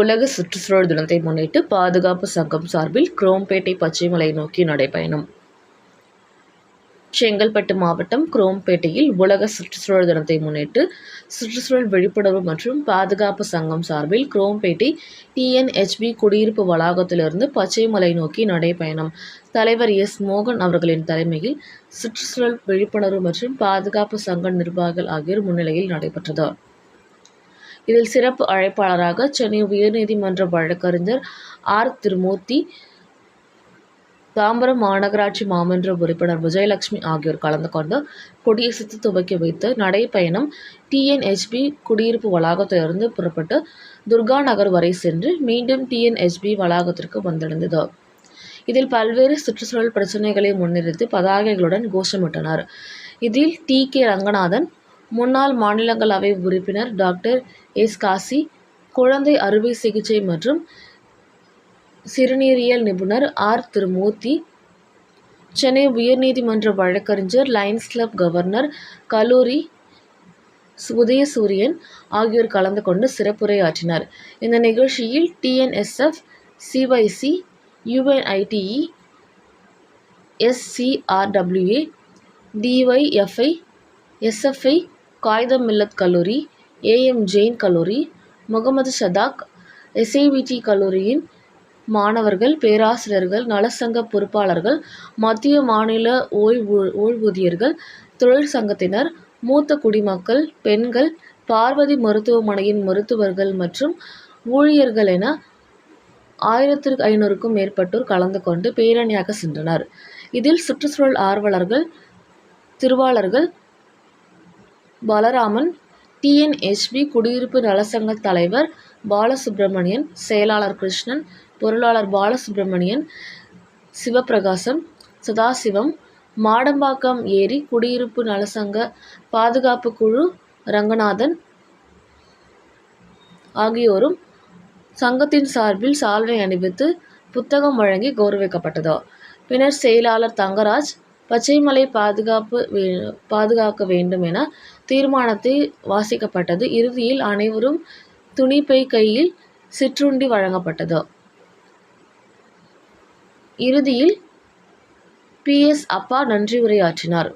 உலக சுற்றுச்சூழல் தினத்தை முன்னிட்டு பாதுகாப்பு சங்கம் சார்பில் குரோம்பேட்டை பச்சைமலை நோக்கி நடைபயணம். செங்கல்பட்டு மாவட்டம் குரோம்பேட்டையில் உலக சுற்றுச்சூழல் தினத்தை முன்னிட்டு சுற்றுச்சூழல் விழிப்புணர்வு மற்றும் பாதுகாப்பு சங்கம் சார்பில் குரோம்பேட்டை டிஎன்ஹெச்பி குடியிருப்பு வளாகத்திலிருந்து பச்சைமலை நோக்கி நடைபயணம். தலைவர் எஸ். மோகன் அவர்களின் தலைமையில் சுற்றுச்சூழல் விழிப்புணர்வு மற்றும் பாதுகாப்பு சங்க நிர்வாகிகள் ஆகியோர் முன்னிலையில் நடைபெற்றது. இதில் சிறப்பு அழைப்பாளராக சென்னை உயர்நீதிமன்ற வழக்கறிஞர் ஆர். திருமூர்த்தி தாம்பரம் மாநகராட்சி மாமன்ற உறுப்பினர் விஜயலட்சுமி ஆகியோர் கலந்து கொண்டு கொடியசைத்து துவக்கி வைத்து நடைப்பயணம் டிஎன்ஹெச்பி குடியிருப்பு வளாகத்திலிருந்து புறப்பட்டு துர்கா நகர் வரை சென்று மீண்டும் டிஎன்ஹெச்பி வளாகத்திற்கு வந்தடைந்தது. இதில் பல்வேறு சுற்றுச்சூழல் பிரச்சினைகளை முன்னிறுத்தி பதாகைகளுடன் கோஷமிட்டனர். இதில் டி கே ரங்கநாதன் முன்னாள் மாநிலங்களவை உறுப்பினர் டாக்டர் எஸ். காசி குழந்தை அறுவை சிகிச்சை மற்றும் சிறுநீரியல் நிபுணர் ஆர். திருமூர்த்தி சென்னை உயர்நீதிமன்ற வழக்கறிஞர் லயன்ஸ் கிளப் கவர்னர் கல்லூரி உதயசூரியன் ஆகியோர் கலந்து கொண்டு சிறப்புரையாற்றினர். இந்த நிகழ்ச்சியில் TNSF CYC UNITE SCRWA DYFI SFI Quaide Millath கல்லூரி ஏஎம் ஜெயின் கல்லூரி முகமது சதாக் எஸ்ஐவிடி கல்லூரியின் மாணவர்கள் பேராசிரியர்கள் நலசங்க பொறுப்பாளர்கள் மத்திய மாநில ஓய்வு ஓய்வூதியர்கள் தொழிற்சங்கத்தினர் மூத்த குடிமக்கள் பெண்கள் பார்வதி மருத்துவமனையின் மருத்துவர்கள் மற்றும் ஊழியர்கள் என ஆயிரத்திற்கு ஐநூறுக்கும் மேற்பட்டோர் கலந்து கொண்டு பேரணியாக சென்றனர். இதில் சுற்றுச்சூழல் ஆர்வலர்கள் திருவாளர்கள் பலராமன் டிஎன்எஸ்பி குடியிருப்பு நலசங்க தலைவர் பாலசுப்பிரமணியன் செயலாளர் கிருஷ்ணன் பொருளாளர் பாலசுப்பிரமணியன் சிவபிரகாசம் சதாசிவம் மாடம்பாக்கம் ஏரி குடியிருப்பு நலசங்க பாதுகாப்பு குழு ரங்கநாதன் ஆகியோரும் சங்கத்தின் சார்பில் சால்வை அணிவித்து புத்தகம் வழங்கி கௌரவிக்கப்பட்டது. பின்னர் செயலாளர் தங்கராஜ் பச்சைமலை பாதுகாப்பு பாதுகாக்க வேண்டும் என தீர்மானத்தை வாசிக்கப்பட்டது. இறுதியில் அனைவரும் துணிப்பை கையில் சிற்றுண்டி வழங்கப்பட்டது. இறுதியில் பி எஸ் அப்பா நன்றி உரையாற்றினார்.